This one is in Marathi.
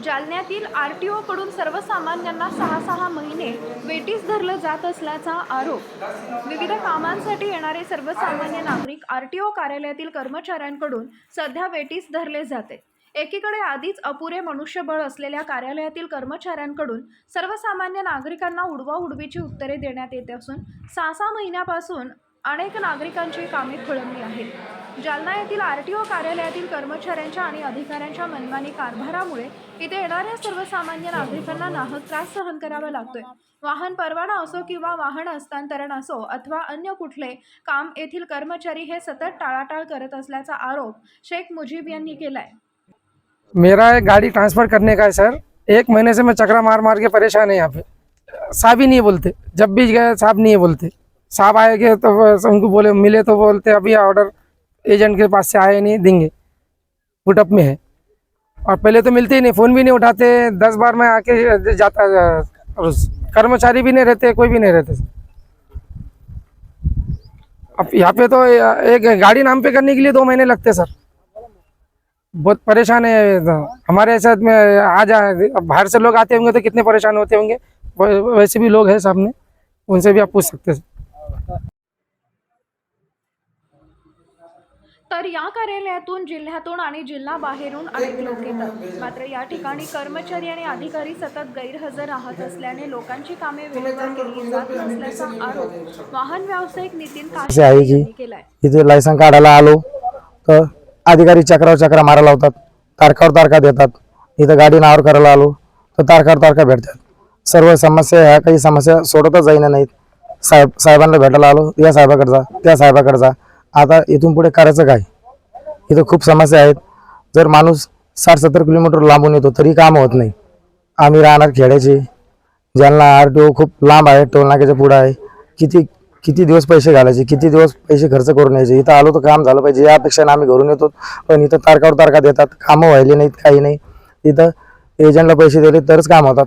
जालन्यातील आर टी ओकडून सर्वसामान्यांना सहा सहा महिने वेटीस धरलं जात असल्याचा आरोप. विविध कामांसाठी येणारे सर्वसामान्य नागरिक आर टी ओ कार्यालयातील कर्मचाऱ्यांकडून सध्या वेटीस धरले जाते. एकीकडे आधीच अपुरे मनुष्यबळ असलेल्या कार्यालयातील कर्मचाऱ्यांकडून सर्वसामान्य नागरिकांना उडवा उडवीची उत्तरे देण्यात येत असून सहा सहा महिन्यापासून अनेक नागरिकांची कामे खोळंबली आहेत. जालना येथील आर टी ओ कार्यालयातील कर्मचाऱ्यांच्या आणि अधिकाऱ्यांच्या मनमानी कारभारामुळे इथे येणाऱ्या सर्वसामान्य नागरिकांना नाहक त्रास सहन करावा लागतोय. वाहन परवाना असो किंवा वाहन हस्तांतरण असो अथवा अन्य कुठले काम येथील कर्मचारी हे सतत टाळाटाळ करत असल्याचा आरोप शेख मुजीब यांनी केलाय. मेरा एक गाड़ी ट्रांसफ़र करने का है सर. एक महीने से मैं चक्रा मार मार के परेशान है यहाँ पे। साहब ही नहीं बोलते। जब भी गए साहब नहीं बोलते। साहब आएंगे तो उनको बोले मिले तो बोलते अभी ऑर्डर एजेंट के पास से आए नहीं, देंगे। पुटअप में है। और पहले तो मिलते ही नहीं, फ़ोन भी नहीं उठाते, दस बार मैं आके जाता कर्मचारी भी नहीं रहते, कोई भी नहीं रहते। अब यहाँ पे तो एक गाड़ी नाम पे करने के लिए दो महीने लगते सर। बहुत परेशान है हमारे साथ में आ जा अब बाहर से लोग आते होंगे तो कितने परेशान होते होंगे। वैसे भी लोग हैं सामने, उनसे भी आप पूछ सकते हैं। तर या कार्यालयातून जिल्ह्यातून आणि जिल्हा बाहेरून अनेक लोक येतात. मात्र या ठिकाणी कर्मचारी आणि अधिकारी सतत गैरहजर राहत असल्याने लोकांची कामे वेळेवर केली जात नसल्याचा आरोप वाहन व्यावसायिक नितीन असे आहे काशे की यांनी केलाय. इथे लायसन काढायला आलो तर अधिकारी चक्रावर चक्रा मारायला लावतात तारखावर तारखा देतात इथं गाडी नावावर करायला आलो तर तारखावर तारखा भेटतात. सर्व समस्या ह्या काही समस्या सोडतच जाईना नाहीत. साहेब साहेबांना भेटायला आलो या साहेबाकडे जा त्या साहेबाकडे जा. आता इथून पुढे करायचं काय? इथं खूप समस्या आहेत. जर माणूस साठ सत्तर किलोमीटर लांबून येतो तरी काम होत नाही. आम्ही राहणार खेड्याचे. ज्यांना आर टी ओ खूप लांब आहे टोलनाक्याच्या पुढं आहे. किती किती दिवस पैसे घालायचे किती दिवस पैसे खर्च करून यायचे? इथं आलो तर काम झालं पाहिजे. या अपेक्षाने आम्ही घरून येतो. पण इथं तारखावर तारखा देतात. कामं व्हायले नाहीत काही नाही. इथं एजंटला पैसे दिले तरच काम होतात.